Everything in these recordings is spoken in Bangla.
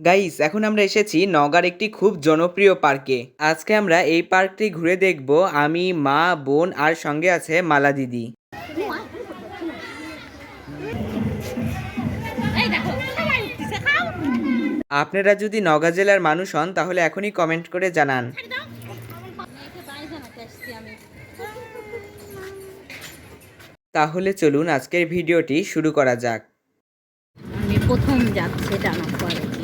গাইস এখন আমরা এসেছি নগার একটি খুব জনপ্রিয় পার্কে। আজকে আমরা এই পার্কটি ঘুরে দেখব আমি মা বোন আর সঙ্গে আছে মালা দিদি। আপনারা যদি নগা জেলার মানুষ হন তাহলে এখনই কমেন্ট করে জানান। তাহলে চলুন আজকের ভিডিওটি শুরু করা যাক। আমি প্রথম যাচ্ছে ডানা পরে।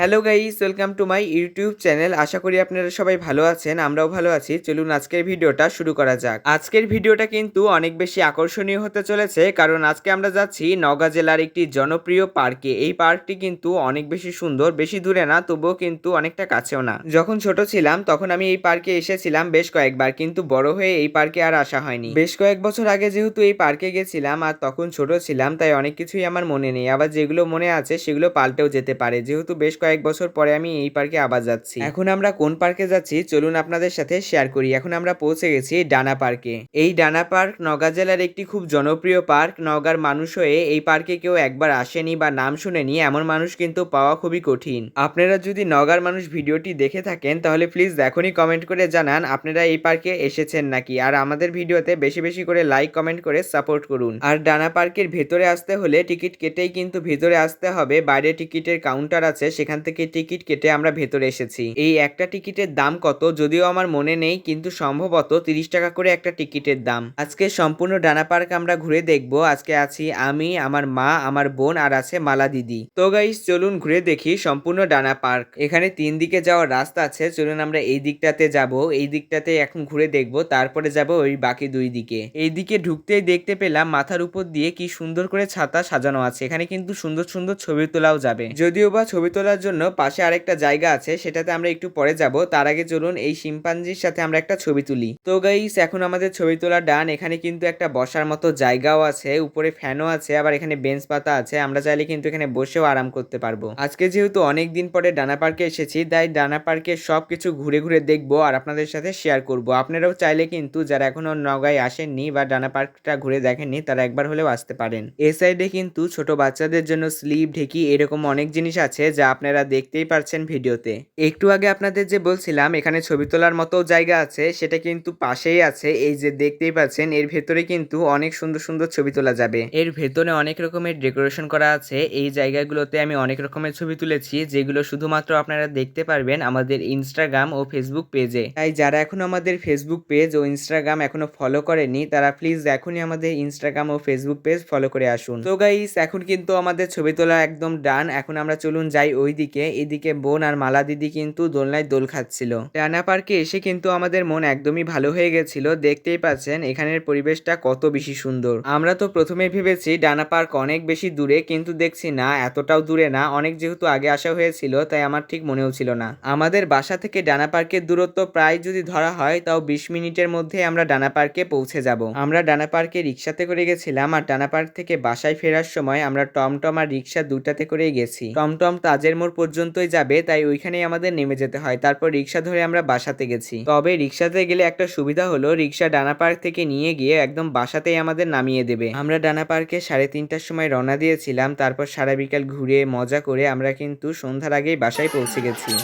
Hello guys, welcome to my YouTube channel. আশা করি আপনারা সবাই ভালো আছেন, আমরাও ভালো আছি। চলুন আজকের ভিডিওটা শুরু করা যাক। আজকের ভিডিওটা কিন্তু অনেক বেশি আকর্ষণীয় হতে চলেছে, কারণ আজকে আমরা যাচ্ছি নওগাঁ জেলার একটি জনপ্রিয় পার্কে। এই পার্কটি কিন্তু অনেক বেশি সুন্দর, বেশি দূরে না, তবুও কিন্তু অনেকটা কাছেও না। যখন ছোট ছিলাম, তখন আমি এই পার্কে এসেছিলাম বেশ কয়েকবার, কিন্তু বড় হয়ে এই পার্কে আর আসা হয়নি। বেশ কয়েক বছর আগে যেহেতু এই পার্কে গেছিলাম, আর তখন ছোট ছিলাম, তাই অনেক কিছুই আমার মনে নেই। আবার যেগুলো মনে আছে, সেগুলো পাল্টেও যেতে পারে। যেহেতু বেশ কয়েক বছর পরে আমি এই পার্কে আবার যাচ্ছি। এখন আমরা কোন পার্কে যাচ্ছি চলুন আপনাদের সাথে শেয়ার করি। এখন আমরা পৌঁছে গেছি ডানা পার্কে। এই ডানা পার্ক নওগাঁ জেলার একটি খুব জনপ্রিয় পার্ক। নওগাঁর মানুষ হয়ে এই পার্কে কেউ একবার আসেনি বা নাম শুনেনি, এমন মানুষ কিন্তু পাওয়া খুবই কঠিন। আপনারা যদি নওগাঁর মানুষ ভিডিওটি দেখে থাকেন, তাহলে প্লিজ এখনই কমেন্ট করে জানান, আপনারা এই পার্কে এসেছেন নাকি? আর আমাদের ভিডিওতে বেশি বেশি করে লাইক কমেন্ট করে সাপোর্ট করুন। আর ডানা পার্কের ভেতরে আসতে হলে টিকিট কেটেই কিন্তু ভেতরে আসতে হবে। বাইরে টিকিটের কাউন্টার আছে, সেখান থেকে টিকিট কেটে আমরা ভেতরে এসেছি। এই একটা টিকিটের দাম কত যদিও আমার মনে নেই, কিন্তু সম্ভবত তিরিশ টাকা করে একটা টিকিটের দাম। আজকে সম্পূর্ণ ডানা পার্ক আমরা ঘুরে দেখব। আজকে আছি আমি, আমার মা, আমার বোন আর আছে মালা দিদি। তো গাইস চলুন ঘুরে দেখি সম্পূর্ণ ডানা পার্ক। এখানে তিন দিকে যাওয়ার রাস্তা আছে, চলুন আমরা এই দিকটাতে যাব। এই দিকটাতে এখন ঘুরে দেখব, তারপরে যাব ওই বাকি দুই দিকে। এই দিকে ঢুকতেই দেখতে পেলাম মাথার উপর দিয়ে কি সুন্দর করে ছাতা সাজানো আছে। এখানে কিন্তু সুন্দর সুন্দর ছবি তোলাও যাবে। যদিও বা ছবি তোলার জন্য পাশে আরেকটা জায়গা আছে, সেটাতে আমরা একটু পরে যাব। তার আগে চলুন এই শিম্পাঞ্জির সাথে আমরা একটা ছবি তুলি। তো গাইস এখন আমাদের ছবি তোলা ডান এখানে কিন্তু একটা বসার মতো জায়গাও আছে, উপরে ফ্যানও আছে, আবার এখানে বেঞ্চ পাতা আছে। আমরা চাইলে কিন্তু এখানে বসেও আরাম করতে পারব। আজকে যেহেতু অনেক দিন পরে ডানা পার্কে এসেছি, তাই ডানা পার্কে সব কিছু ঘুরে ঘুরে দেখব আর আপনাদের সাথে শেয়ার করব। আপনারাও চাইলে কিন্তু যারা এখনও নগায় আসেননি বা ডানা পার্কটা ঘুরে দেখেননি, তারা একবার হলেও আসতে পারেন। এ সাইডে কিন্তু ছোট বাচ্চাদের জন্য স্লিপ, ঢেকি, এরকম অনেক জিনিস আছে যা আপনারা দেখতেই পারছেন ভিডিওতে। একটু আগে আপনাদের যে বলছিলাম, এখানে ছবি তোলার মতো জায়গা আছে, সেটা কিন্তু পাশেই আছে। এই যে দেখতেই পাচ্ছেন, এর ভেতরে কিন্তু অনেক সুন্দর সুন্দর ছবি তোলা যাবে। এর ভেতরে অনেক রকমের ডেকোরেশন করা আছে। এই জায়গাগুলোতে আমি অনেক রকমের ছবি তুলেছি, যেগুলো শুধুমাত্র আপনারা দেখতে পারবেন আমাদের ইনস্টাগ্রাম ও ফেসবুক পেজে তাই যারা এখনও আমাদের ফেসবুক পেজ ও ইনস্টাগ্রাম এখনও ফলো করেনি তারা প্লিজ এখনই আমাদের ইনস্টাগ্রাম ও ফেসবুক পেজ ফলো করে আসুন। তো গাইস এখন কিন্তু আমাদের ছবি তোলা একদম ডান এখন আমরা চলুন যাই ওই দিকে এদিকে বোন আর মালা দিদি কিন্তু দোলনায় দোল খাচ্ছিল। ডানা পার্কে এসে কিন্তু আমাদের মন একদমই ভালো হয়ে গেছিল। দেখতেই পাচ্ছেন, এখানের পরিবেশটা কত বেশি সুন্দর। আমরা তো প্রথমে ভেবেছি ডানা পার্ক অনেক বেশি দূরে, কিন্তু দেখছি না, এতটাও দূরে না। অনেক যেহেতু আগে আসা হয়েছিল, তাই আমার ঠিক মনেও ছিল না। আমাদের বাসা থেকে ডানা পার্কের দূরত্ব প্রায় যদি ধরা হয়, তাও বিশ মিনিটের মধ্যে আমরা ডানা পার্কে পৌঁছে যাব। আমরা ডানা পার্কে রিক্সাতে করে গেছিলাম, আর ডানা পার্ক থেকে বাসায় ফেরার সময় আমরা টমটম আর রিক্সা দুটাতে করেই গেছি। টমটম তাজের মোড় পর্যন্তই যাবে, তাই ওইখানেই আমাদের নেমে যেতে হয়। তারপর রিক্সা ধরে আমরা বাসাতে গেছি। তবে রিক্সাতে গেলে একটা সুবিধা হলো রিক্সা ডানা পার্ক থেকে নিয়ে গিয়ে একদম বাসাতেই আমাদের নামিয়ে দেবে। আমরা ডানা পার্কে সাড়ে তিনটার সময় রওনা দিয়েছিলাম, তারপর সারা বিকাল ঘুরে মজা করে আমরা কিন্তু সন্ধ্যার আগেই বাসায় পৌঁছে গেছি।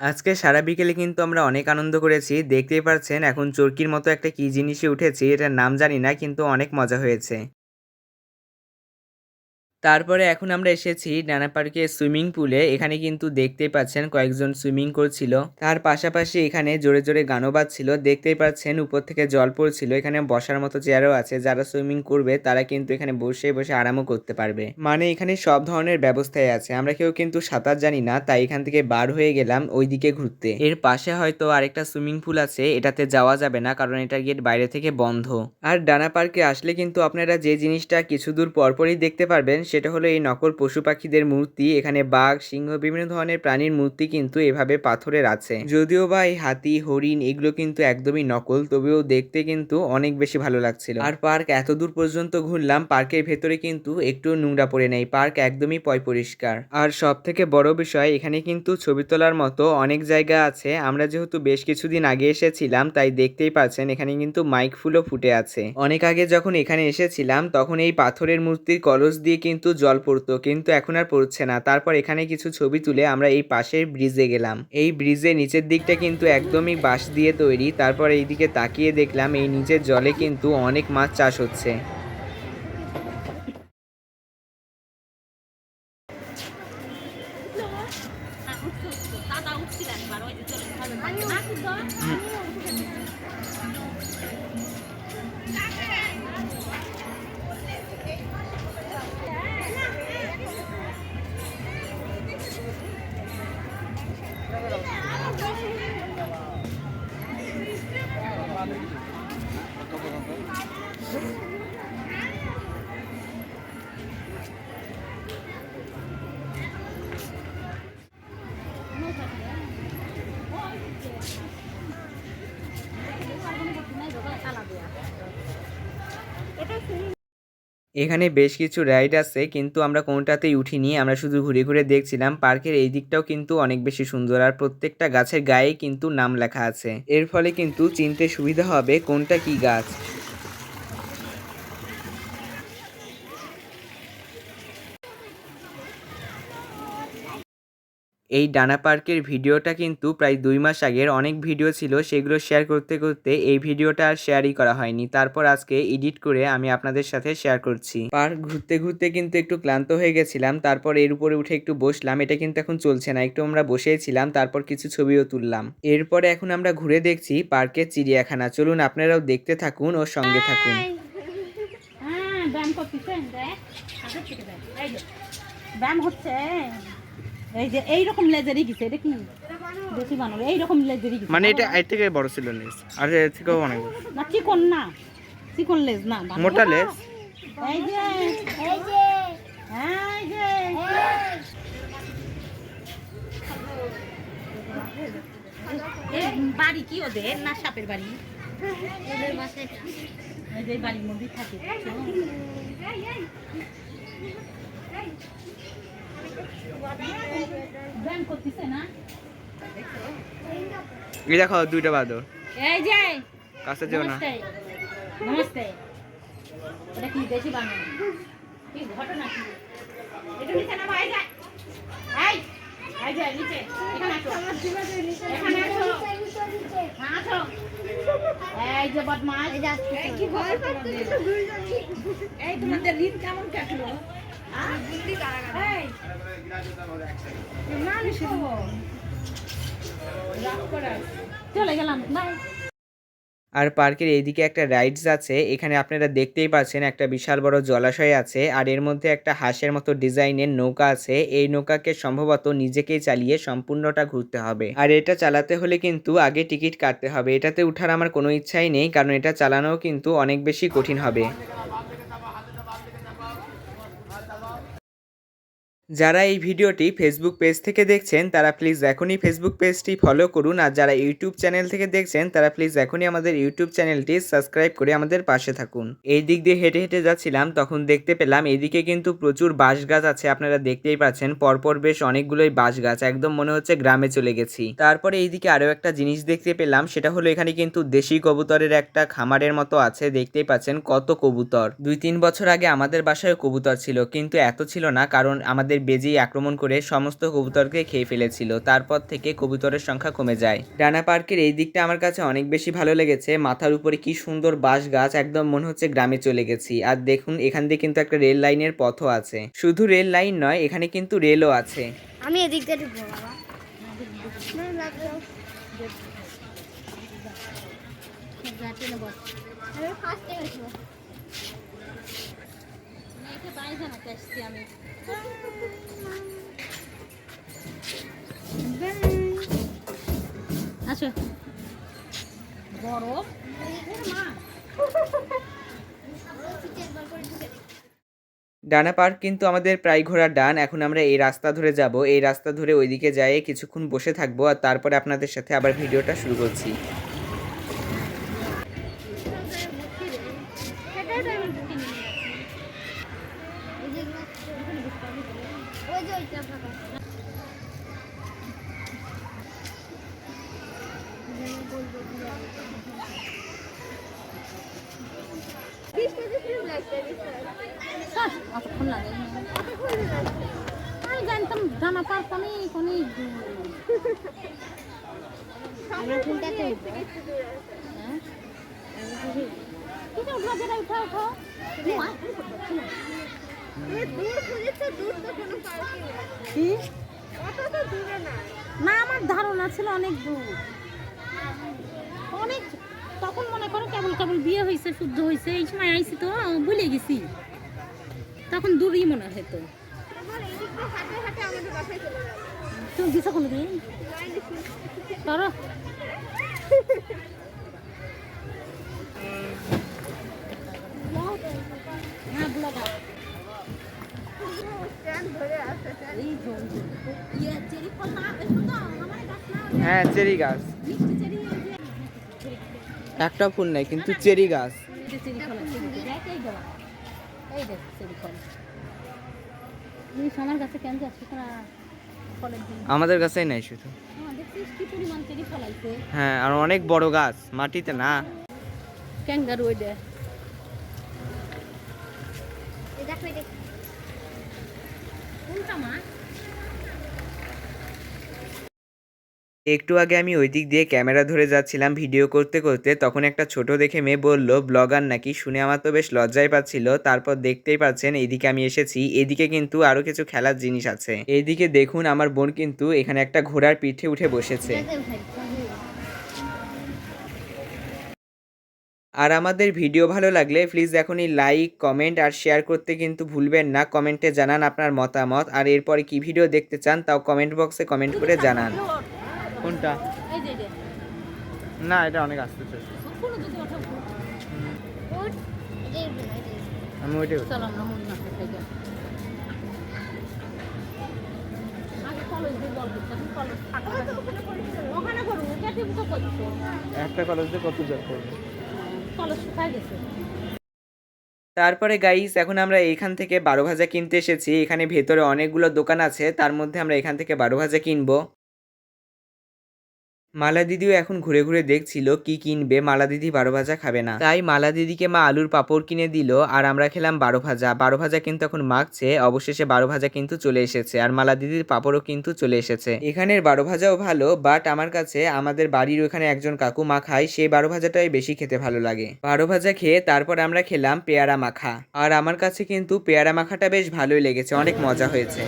আজকে সারা বিকেলে কিন্তু আমরা অনেক আনন্দ করেছি। দেখতেই পাচ্ছেন এখন চরকির মতো একটা কি জিনিসে উঠেছি, এটার নাম জানি না, কিন্তু অনেক মজা হয়েছে। তারপরে এখন আমরা এসেছি ডানা পার্কে সুইমিং পুলে। এখানে কিন্তু দেখতেই পাচ্ছেন কয়েকজন সুইমিং করছিল। তার পাশাপাশি এখানে জোরে জোরে গানও বাজছিল। দেখতেই পাচ্ছেন উপর থেকে জল পড়ছিল। এখানে বসার মতো চেয়ারও আছে। যারা সুইমিং করবে, তারা কিন্তু এখানে বসে বসে আরামও করতে পারবে। মানে এখানে সব ধরনের ব্যবস্থাই আছে। আমরা কেউ কিন্তু সাঁতার জানি না, তাই এখান থেকে বার হয়ে গেলাম ওইদিকে ঘুরতে। এর পাশে হয়তো আরেকটা সুইমিং পুল আছে। এটাতে যাওয়া যাবে না, কারণ এটা গেট বাইরে থেকে বন্ধ। আর ডানা পার্কে আসলে কিন্তু আপনারা যে জিনিসটা কিছু দূর পরপরই দেখতে পারবেন সেটা হলো এই নকল পশু পাখিদের মূর্তি, এখানে বাঘ, সিংহ, বিভিন্ন ধরনের প্রাণীর মূর্তি কিন্তু এভাবে পাথরের আছে। যদিও বা এই হাতি, হরিণ এগুলো কিন্তু একদমই নকল, তবেও দেখতে কিন্তু অনেক বেশি ভালো লাগছিল। আর পার্ক এত দূর পর্যন্ত ঘুরলাম, পার্কের ভেতরে কিন্তু একটু নোংরা পড়ে নেই, পার্ক একদমই পয় পরিষ্কার। আর সব থেকে বড় বিষয়, এখানে কিন্তু ছবি তোলার মতো অনেক জায়গা আছে, আমরা যেহেতু বেশ কিছুদিন আগে এসেছিলাম, তাই দেখতেই পাচ্ছেন এখানে কিন্তু মাইক ফুলও ফুটে আছে। অনেক আগে যখন এখানে এসেছিলাম, তখন এই পাথরের মূর্তির কলস দিয়ে কিন্তু জল পড়তো, কিন্তু এখন আর পড়ছে না। তারপর এখানে কিছু ছবি তুলে আমরা এই পাশের ব্রিজে গেলাম। এই ব্রিজে নিচের দিকটা কিন্তু একদমই বাঁশ দিয়ে তৈরি। তারপর এইদিকে তাকিয়ে দেখলাম এই নিচের জলে কিন্তু অনেক মাছ চাষ হচ্ছে। এখানে বেশ কিছু রাইড আছে, কিন্তু আমরা কোনটাতেই উঠিনি। আমরা শুধু ঘুরে ঘুরে দেখছিলাম, পার্কের এই দিকটাও কিন্তু অনেক বেশি সুন্দর। আর প্রত্যেকটা গাছের গায়ে কিন্তু নাম লেখা আছে। এর ফলে কিন্তু চিনতে সুবিধা হবে কোনটা কি গাছ। এই ডানা পার্কের ভিডিওটা কিন্তু প্রায় দুই মাস আগের অনেক ভিডিও ছিল, সেগুলো শেয়ার করতে করতে এই ভিডিওটা আর শেয়ারই করা হয়নি। তারপর আজকে এডিট করে আমি আপনাদের সাথে শেয়ার করছি। পার্ক ঘুরতে ঘুরতে কিন্তু একটু ক্লান্ত হয়ে গেছিলাম, তারপর এর উপরে উঠে একটু বসলাম, এটা কিন্তু এখন চলছে না, একটু আমরা বসেছিলাম, তারপর কিছু ছবিও তুললাম। এরপরে এখন আমরা ঘুরে দেখছি পার্কের চিড়িয়াখানা। চলুন আপনারাও দেখতে থাকুন ও সঙ্গে থাকুন। হ্যাঁ ব্যায়াম দেখ। এই যে এই লেজারই গেছে এটা কি বেশি বানাবো লেজারই গেছে মানে এটা এর থেকে বড় ছিল লেস আর এর থেকেও অনেক বড় না চিকন না চিকন লেজ না মোটা লেজ এই যে এই যে হ্যাঁ এই যে বাড়ি কি ওদের না সাপের বাড়ি এই যে বাড়ির মধ্যে থাকে বুঝছ? ব্যায়াম করতেছে না এই দেখো দুইটা বাদর এই যে কাছে যেও না। নমস্তে। নমস্তে। এটা কি দেশি বানানো? কি ঘটনা কি? এটা নিচে নামা এই যে। এই এই যে নিচে। এখানে আসো। এখানে আসো। আসো। এই যে বদমাস এই কি ভয় এই তোমাদের দিন কেমন কাটলো? চলে গেলাম বাই আর পার্কের এইদিকে একটা রাইডস আছে, এখানে আপনারা দেখতেই পাচ্ছেন একটা বিশাল বড় জলাশয় আছে, আর এর মধ্যে একটা হাঁসের মতো ডিজাইনের নৌকা আছে, এই নৌকাকে সম্ভবত নিজেকেই চালিয়ে সম্পূর্ণটা ঘুরতে হবে। আর এটা চালাতে হলে কিন্তু আগে টিকিট কাটতে হবে, এটাতে উঠার আমার কোনো ইচ্ছাই নেই, কারণ এটা চালানোও কিন্তু অনেক বেশি কঠিন হবে। Hello. যারা এই ভিডিওটি ফেসবুক পেজ থেকে দেখছেন, তারা প্লিজ এখনই ফেসবুক পেজটি ফলো করুন। আর যারা ইউটিউব চ্যানেল থেকে দেখছেন, তারা প্লিজ এখনই আমাদের ইউটিউব চ্যানেলটি সাবস্ক্রাইব করে আমাদের পাশে থাকুন। এই দিক দিয়ে হেঁটে হেঁটে যাচ্ছিলাম, তখন দেখতে পেলাম এদিকে কিন্তু প্রচুর বাঁশ গাছ আছে, আপনারা দেখতেই পাচ্ছেন। পরপর বেশ অনেকগুলোই বাঁশ গাছ একদম মনে হচ্ছে গ্রামে চলে গেছি। তারপরে এইদিকে আরও একটা জিনিস দেখতে পেলাম, সেটা হলো এখানে কিন্তু দেশি কবুতরের একটা খামারের মতো আছে, দেখতেই পাচ্ছেন কত কবুতর। দুই তিন বছর আগে আমাদের বাসায় কবুতর ছিল, কিন্তু এত ছিল না, কারণ আমাদের বেজি আক্রমণ করে সমস্ত কবুতরকে খেয়ে ফেলেছিল। তারপর থেকে কবুতরের সংখ্যা কমে যায়। ডানা পার্কের এই দিকটা আমার কাছে অনেক বেশি ভালো লেগেছে। মাথার উপরে কি সুন্দর বাঁশ গাছ, একদম মনে হচ্ছে গ্রামে চলে গেছি। আর দেখুন, এখান দিয়ে কিন্তু একটা রেল লাইনের পথও আছে। শুধু রেল লাইন নয়, এখানে কিন্তু রেলও আছে। আমি এদিক দিয়ে আসছি আমি। গরম। ডানা পার্ক কিন্তু আমাদের প্রায় ঘোরার ডান। এখন আমরা এই রাস্তা ধরে যাব। এই রাস্তা ধরে ওইদিকে যাই কিছুক্ষণ বসে থাকব আর তারপরে আপনাদের সাথে আবার ভিডিওটা শুরু করছি ওই যে ওই যে ওইটা ফাঁকা স্যার অতক্ষণ লাগে আমি জানতাম জানা হ্যাঁ? ঠিক আছে উঠা উঠা কি? না আমার ধারণা ছিল অনেক দূর। অনেক তখন মনে করো কেবল কেবল বিয়ে হয়েছে শুদ্ধ হয়েছে এই সময় আইসি তো ভুলে গেছি। তখন দূরই মনে হতো তুমি দিছো কোনো দিন? করো হ্যাঁ হ্যাঁ চেরি গাছ। একটা ফুল নাই, কিন্তু চেরি গাছ। কাছে আমাদের কাছেই নাই শুধু। হ্যাঁ আর অনেক বড় গাছ, মাটিতে না। ক্যাঙ্গারু ওই দেখ এই দেখো এই দেখো কোনটা মা একটু আগে আমি ওই দিক দিয়ে ক্যামেরা ধরে যাচ্ছিলাম ভিডিও করতে করতে তখন একটা ছোট দেখে মেয়ে বলল ব্লগার নাকি? শুনে আমার তো বেশ লজ্জায় পাচ্ছিল। তারপর দেখতেই পাচ্ছেন এদিকে আমি এসেছি। এদিকে কিন্তু আরও কিছু খেলার জিনিস আছে। এদিকে দেখুন আমার বোন কিন্তু এখানে একটা ঘোড়ার পিঠে উঠে বসেছে। আর আমাদের ভিডিও ভালো লাগলে প্লিজ এখনই লাইক কমেন্ট আর শেয়ার করতে কিন্তু ভুলবেন না। কমেন্টে জানান আপনার মতামত। আর এরপরে কি ভিডিও দেখতে চান তাও কমেন্ট বক্সে কমেন্ট করে জানান। কোনটা? এই যে দেখ না এটা অনেক আসতে আমি ওইটাই আগে কলেজ দিয়ে একটা কত জব করবে? তারপরে গাইস এখন আমরা এখান থেকে বারো ভাজা কিনতে এসেছি। এখানে ভেতরে অনেকগুলো দোকান আছে, তার মধ্যে আমরা এখান থেকে বারো ভাজা কিনবো। মালা দিদিও এখন ঘুরে ঘুরে দেখছিল কি কিনবে, মালা দিদি বারো ভাজা খাবে না। তাই মালা দিদিকে মা আলুর পাপড় কিনে দিল, আর আমরা খেলাম বারো ভাজা। বারো ভাজা কিন্তু এখন মাখছে, অবশেষে বারো ভাজা কিন্তু চলে এসেছে, আর মালা দিদির পাপড়ও কিন্তু চলে এসেছে। এখানের বারো ভাজাও ভালো বাট আমার কাছে, আমাদের বাড়ির ওখানে একজন কাকু মা খায় সেই বারো ভাজাটাই বেশি খেতে ভালো লাগে। বারো ভাজা খেয়ে তারপর আমরা খেলাম পেয়ারা মাখা। আর আমার কাছে কিন্তু পেয়ারা মাখাটা বেশ ভালোই লেগেছে, অনেক মজা হয়েছে।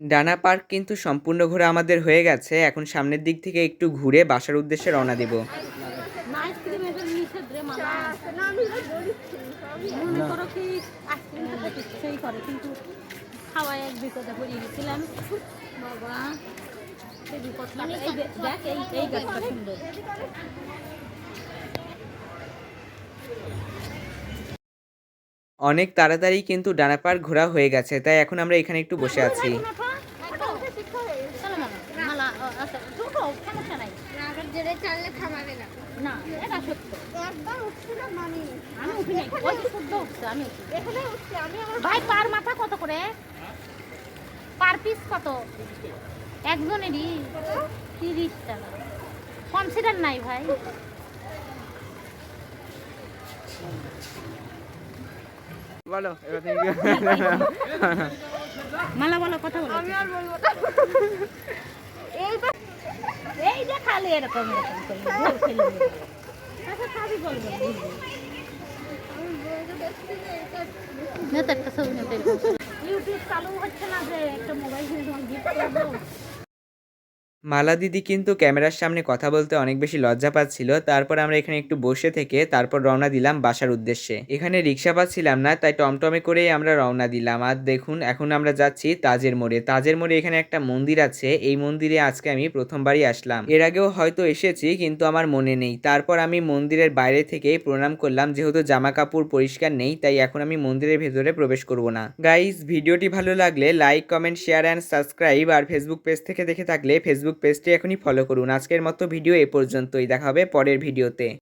ডানা পার্ক কিন্তু সম্পূর্ণ ঘোরা আমাদের হয়ে গেছে। এখন সামনের দিক থেকে একটু ঘুরে বাসার উদ্দেশ্যে রওনা দেব। অনেক তাড়াতাড়ি কিন্তু ডানা পার্ক ঘোরা হয়ে গেছে তাই এখন আমরা এখানে একটু বসে আছি একটা উঠে শিক্ষা হয়ে গেছে চলো মামা মালা আচ্ছা দুটো সমস্যা নাই আবার জেরে চাললে খামাবে না। না এটা সত্য। একবার উঠছিল মামি আমি উঠি নাই ওই শুদ্ধ উঠছে আমি উঠি এখানে উঠছে আমি আমার ভাই পার মাথা কত করে? পার পিস কত? একজনেরই তিরিশ টাকা। কনসিডার নাই ভাই। বলো মালা বলো কথা বলো। আমি আর বলব এইবার এই যে খালি এরকম এরকম করে। আচ্ছা খাবি বল বল বুঝলি। আমি বলতে দেখছি যে এটা না ইউটিউব চালু হচ্ছে না যে একটা মোবাইল কিনে তোমার গিফট করব মালা দিদি কিন্তু ক্যামেরার সামনে কথা বলতে অনেক বেশি লজ্জা পাচ্ছিল। তারপর আমরা এখানে একটু বসে থেকে তারপর রওনা দিলাম বাসার উদ্দেশ্যে। এখানে রিক্সা পাচ্ছিলাম না, তাই টমটমে করেই আমরা রওনা দিলাম। আর দেখুন, এখন আমরা যাচ্ছি তাজের মোড়ে। তাজের মোড়ে এখানে একটা মন্দির আছে। এই মন্দিরে আজকে আমি প্রথমবারই আসলাম। এর আগেও হয়তো এসেছি, কিন্তু আমার মনে নেই। তারপর আমি মন্দিরের বাইরে থেকে প্রণাম করলাম, যেহেতু জামা কাপড় পরিষ্কার নেই, তাই এখন আমি মন্দিরের ভেতরে প্রবেশ করব না। গাইজ ভিডিওটি ভালো লাগলে like, comment, share, and subscribe. R Facebook page থেকে দেখে থাকলে ফেসবুক পেজটি এখনই ফলো করুন। আজকের মতো ভিডিও এ পর্যন্তই। দেখা হবে পরের ভিডিওতে।